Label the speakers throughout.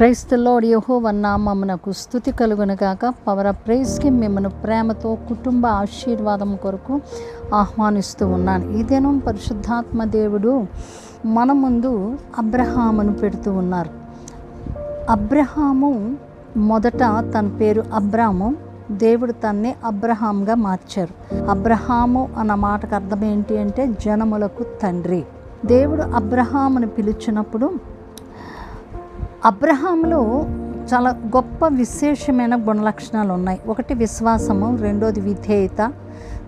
Speaker 1: క్రైస్తలో యహో వన్నామమునకు స్థుతి కలుగునగాక power of ప్రైజ్కి మిమ్మల్ని ప్రేమతో కుటుంబ ఆశీర్వాదం కొరకు ఆహ్వానిస్తూ ఉన్నాను. ఈ దినం పరిశుద్ధాత్మ దేవుడు మన ముందు అబ్రహామును పెడుతూ ఉన్నారు. అబ్రహాము మొదట తన పేరు అబ్రాము. దేవుడు తన్నే అబ్రహాంగా మార్చారు. అబ్రహాము అన్న మాటకు అర్థం ఏంటి అంటే జనములకు తండ్రి. దేవుడు అబ్రహామును పిలిచినప్పుడు అబ్రహాంలో చాలా గొప్ప విశేషమైన గుణలక్షణాలు ఉన్నాయి. ఒకటి విశ్వాసము రెండోది విధేయత.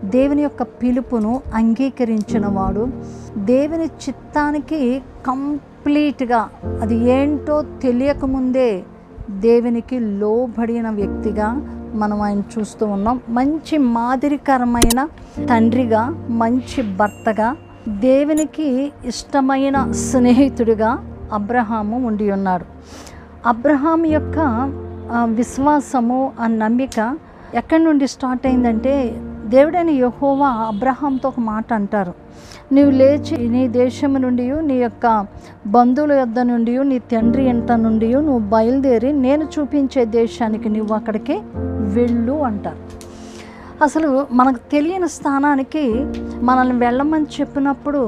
Speaker 1: దేవుని యొక్క పిలుపును అంగీకరించిన వాడు దేవుని చిత్తానికి కంప్లీట్గా అది ఏంటో తెలియకముందే దేవునికి లోబడిన వ్యక్తిగా మనం ఆయన చూస్తూ ఉన్నాం. మంచి మాదిరికరమైన తండ్రిగా మంచి భర్తగా దేవునికి ఇష్టమైన స్నేహితుడిగా అబ్రహాము ఉండి ఉన్నాడు అబ్రహాం యొక్క విశ్వాసము ఆ నమ్మిక ఎక్కడి నుండి స్టార్ట్ అయిందంటే దేవుడైన యహోవా అబ్రహాంతో ఒక మాట అంటారు. నీవు లేచి నీ దేశము నుండి నీ యొక్క బంధువుల యొద్ద నుండి నీ తండ్రి ఇంట నుండి నువ్వు బయలుదేరి నేను చూపించే దేశానికి నువ్వు అక్కడికి వెళ్ళు అంటారు. అసలు మనకు తెలియని స్థానానికి మనల్ని వెళ్ళమని చెప్పినప్పుడు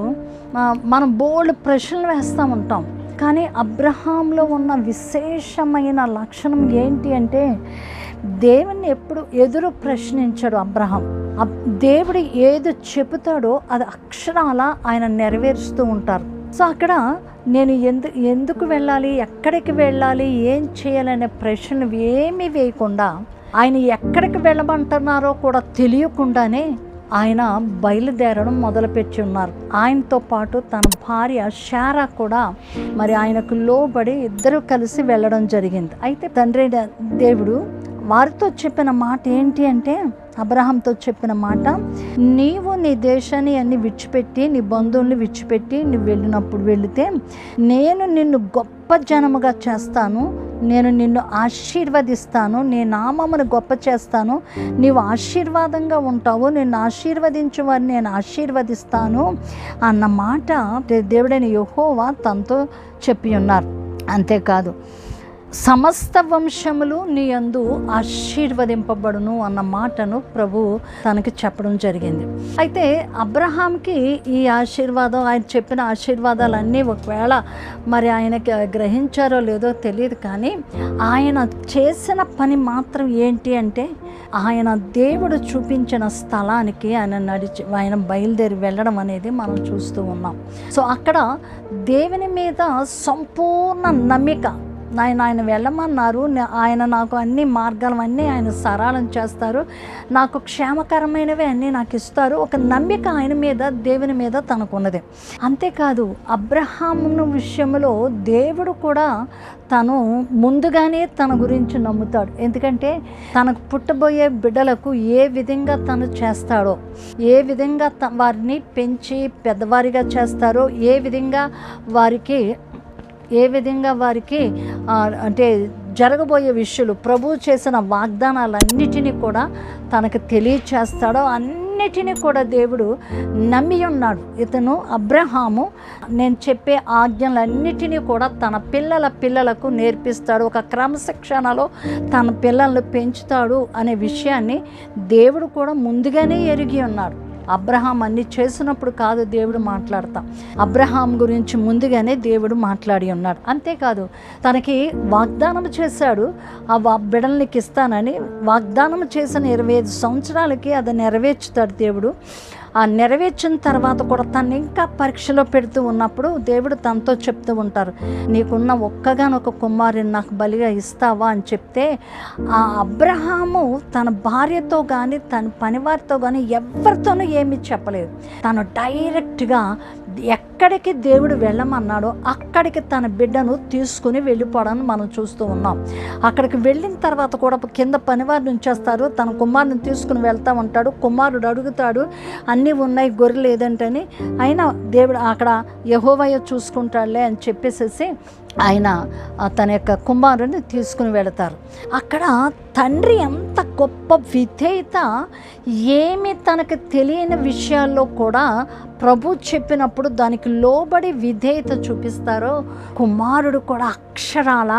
Speaker 1: మనం బోల్డ్ ప్రశ్నలు వేస్తూ ఉంటాం. కానీ అబ్రహాంలో ఉన్న విశేషమైన లక్షణం ఏంటి అంటే దేవుణ్ణి ఎప్పుడు ఎదురు ప్రశ్నించాడు అబ్రహాం. అబ్- దేవుడు ఏది చెబుతాడో అది అక్షరాల ఆయన నెరవేరుస్తూ ఉంటారు. సో అక్కడ నేను ఎందు ఎందుకు వెళ్ళాలి ఎక్కడికి వెళ్ళాలి ఏం చేయాలనే ప్రశ్నలు ఏమీ వేయకుండా ఆయన ఎక్కడికి వెళ్ళమంటున్నారో కూడా తెలియకుండానే ఆయన బయలుదేరడం మొదలుపెట్టి ఉన్నారు. ఆయనతో పాటు తన భార్య షారా కూడా మరి ఆయనకు లోబడి ఇద్దరు కలిసి వెళ్ళడం జరిగింది. అయితే తండ్రి దేవుడు వారితో చెప్పిన మాట ఏంటి అంటే అబ్రహాంతో చెప్పిన మాట నీవు నీ దేశాన్ని అన్ని విడిచిపెట్టి నీ బంధువుల్ని విడిచిపెట్టి నువ్వు వెళ్ళినప్పుడు వెళితే నేను నిన్ను గొప్ప జనముగా చేస్తాను నేను నిన్ను ఆశీర్వదిస్తాను నీ నామమును గొప్ప చేస్తాను నీవు ఆశీర్వాదంగా ఉంటావు నిన్ను ఆశీర్వదించు వారిని నేను ఆశీర్వదిస్తాను అన్న మాట దేవుడైన యహోవా తనతో చెప్పి ఉన్నారు. అంతేకాదు సమస్త వంశములు నీ యందు ఆశీర్వదింపబడును అన్న మాటను ప్రభు తనకి చెప్పడం జరిగింది. అయితే అబ్రహాంకి ఈ ఆశీర్వాదం ఆయన చెప్పిన ఆశీర్వాదాలన్నీ ఒకవేళ మరి ఆయనకి గ్రహించారో లేదో తెలియదు కానీ ఆయన చేసిన పని మాత్రం ఏంటి అంటే ఆయన దేవుడు చూపించిన స్థలానికి ఆయన నడిచి ఆయన బయలుదేరి వెళ్ళడం అనేది మనం చూస్తూ ఉన్నాం. సో అక్కడ దేవుని మీద సంపూర్ణ నమ్మిక ఆయన ఆయన వెళ్ళమన్నారు. ఆయన నాకు అన్ని మార్గాలు అన్నీ ఆయన సరళం చేస్తారు. నాకు క్షేమకరమైనవి అన్నీ నాకు ఇస్తారు. ఒక నమ్మిక ఆయన మీద దేవుని మీద తనకున్నది. అంతేకాదు అబ్రహామును విషయంలో దేవుడు కూడా తను ముందుగానే తన గురించి నమ్ముతాడు. ఎందుకంటే తనకు పుట్టబోయే బిడ్డలకు ఏ విధంగా తను చేస్తాడో ఏ విధంగా త వారిని పెంచి పెద్దవారిగా చేస్తారో ఏ విధంగా వారికి ఏ విధంగా వారికి అంటే జరగబోయే విషయాలు ప్రభు చేసిన వాగ్దానాలన్నిటినీ కూడా తనకు తెలియచేస్తాడో అన్నిటినీ కూడా దేవుడు నమ్మి ఉన్నాడు. ఇతను అబ్రహాము నేను చెప్పే ఆజ్ఞలన్నిటినీ కూడా తన పిల్లల పిల్లలకు నేర్పిస్తాడు. ఒక క్రమశిక్షణలో తన పిల్లల్ని పెంచుతాడు అనే విషయాన్ని దేవుడు కూడా ముందుగానే ఎరిగి ఉన్నాడు. అబ్రహాం అన్ని చేసినప్పుడు కాదు దేవుడు మాట్లాడతాం. అబ్రహాం గురించి ముందుగానే దేవుడు మాట్లాడి ఉన్నాడు. అంతేకాదు తనకి వాగ్దానం చేశాడు ఆ బిడల్నికి ఇస్తానని వాగ్దానం చేసిన ఇరవై ఐదు సంవత్సరాలకి అది నెరవేర్చుతాడు దేవుడు. ఆ నెరవేర్చిన తర్వాత కూడా తను ఇంకా పరీక్షలో పెడుతూ ఉన్నప్పుడు దేవుడు తనతో చెప్తూ ఉంటారు నీకున్న ఒక్కగానొక కుమారుని నాకు బలిగా ఇస్తావా? అని చెప్తే ఆ అబ్రహాము తన భార్యతో కానీ తన పనివారితో కానీ ఎవరితోనూ ఏమీ చెప్పలేదు. తను డైరెక్ట్గా ఎక్కడికి దేవుడు వెళ్ళమన్నాడో అక్కడికి తన బిడ్డను తీసుకుని వెళ్ళిపోవడాన్ని మనం చూస్తూ ఉన్నాం. అక్కడికి వెళ్ళిన తర్వాత కూడా కింద పనివారిని ఉంచేస్తారు. తన కుమారుని తీసుకుని వెళ్తా ఉంటాడు. కుమారుడు అడుగుతాడు అన్నీ ఉన్నాయి గొర్రెలు ఏదంటని అయినా దేవుడు అక్కడ యహోవయ్య చూసుకుంటాడులే అని చెప్పేసేసి ఆయన తన యొక్క కుమారుని తీసుకుని వెళతారు. అక్కడ తండ్రి ఎంత గొప్ప విధేయత ఏమి తనకు తెలియని విషయాల్లో కూడా ప్రభు చెప్పినప్పుడు దానికి లోబడి విధేయత చూపిస్తారో కుమారుడు కూడా అక్షరాల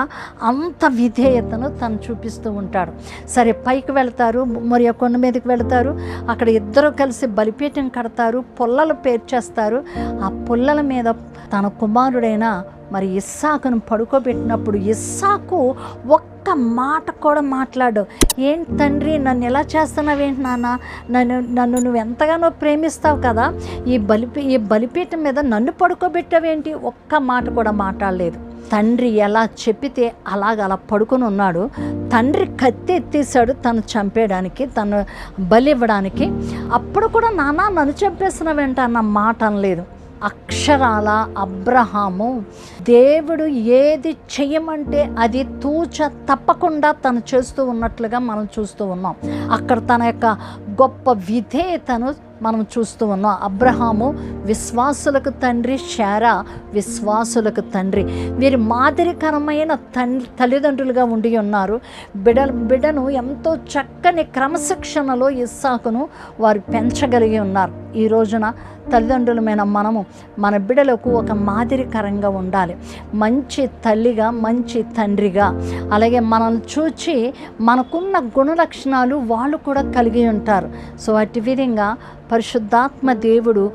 Speaker 1: అంత విధేయతను తను చూపిస్తూ ఉంటాడు. సరే పైకి వెళ్తారు మరి కొండ మీదకి వెళ్తారు అక్కడ ఇద్దరు కలిసి బలిపీఠం కడతారు పుల్లలు పేర్చేస్తారు. ఆ పుల్లల మీద తన కుమారుడైన మరి ఇస్సాకును పడుకోబెట్టినప్పుడు ఇస్సాకు ఒక్క మాట కూడా మాట్లాడు. ఏంటి తండ్రి నన్ను ఎలా చేస్తున్నావేంటి నాన్న? నన్ను నన్ను నువ్వు ఎంతగానో ప్రేమిస్తావు కదా. ఈ బలిపీ ఈ బలిపీఠం మీద నన్ను పడుకోబెట్టావేంటి? ఒక్క మాట కూడా మాట్లాడలేదు. తండ్రి ఎలా చెప్పితే అలాగ అలా పడుకొని ఉన్నాడు. తండ్రి కత్తి ఎత్తేసాడు తను చంపేయడానికి తను బలి ఇవ్వడానికి అప్పుడు కూడా నాన్న నన్ను చంపేస్తున్నావేంట? అన్న మాట అనలేదు. అక్షరాల అబ్రహాము. దేవుడు ఏది చేయమంటే అది తూచ తప్పకుండా తను చేస్తూ ఉన్నట్లుగా మనం చూస్తూ ఉన్నాం. అక్కడ తన యొక్క గొప్ప విధేయతను మనం చూస్తూ ఉన్నాం. అబ్రహాము విశ్వాసులకు తండ్రి శారా విశ్వాసులకు తండ్రి. వీరి మాదిరికరమైన తండ్రి తల్లిదండ్రులుగా ఉండి ఉన్నారు. బిడ బిడను ఎంతో చక్కని క్రమశిక్షణలో ఇస్సాకును వారు పెంచగలిగి ఉన్నారు. ఈ రోజున తల్లిదండ్రులమైన మనము మన బిడ్డలకు ఒక మాదిరికరంగా ఉండాలి. మంచి తల్లిగా మంచి తండ్రిగా. అలాగే మనల్ని చూచి మనకున్న గుణలక్షణాలు వాళ్ళు కూడా కలిగి ఉంటారు. సో అటు విధంగా పరిశుద్ధాత్మ దేవుడు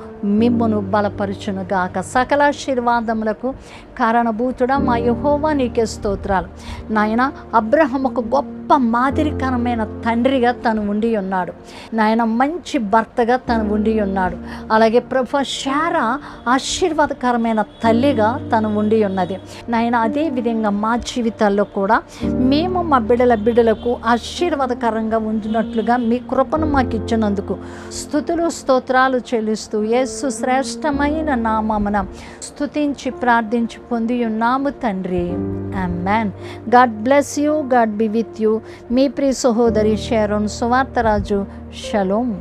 Speaker 1: మిమ్మును బలపరుచునుగాక. సకలాశీర్వాదములకు కారణభూతుడా మా యహోవా నీకే స్తోత్రాలు. నాయన అబ్రహం ఒక గొప్ప మాదిరికరమైన తండ్రిగా తను ఉండి ఉన్నాడు. నాయన మంచి భర్తగా తను ఉండి ఉన్నాడు. అలాగే ప్రభు శారా ఆశీర్వాదకరమైన తల్లిగా తను ఉండి ఉన్నది. నాయన అదే విధంగా మా జీవితాల్లో కూడా మేము మా బిడ్డల బిడ్డలకు ఆశీర్వాదకరంగా ఉంచినట్లుగా మీ కృపను మాకు ఇచ్చినందుకు స్థుతులు స్తోత్రాలు చెల్లిస్తూ యేసు శ్రేష్టమైన నామమున స్తుతించి ప్రార్థించి పొంది ఉన్నాము తండ్రి. Man God bless you God be with you మీ ప్రియ సహోదరి షేరోన్ సువార్తరాజు షలోమ్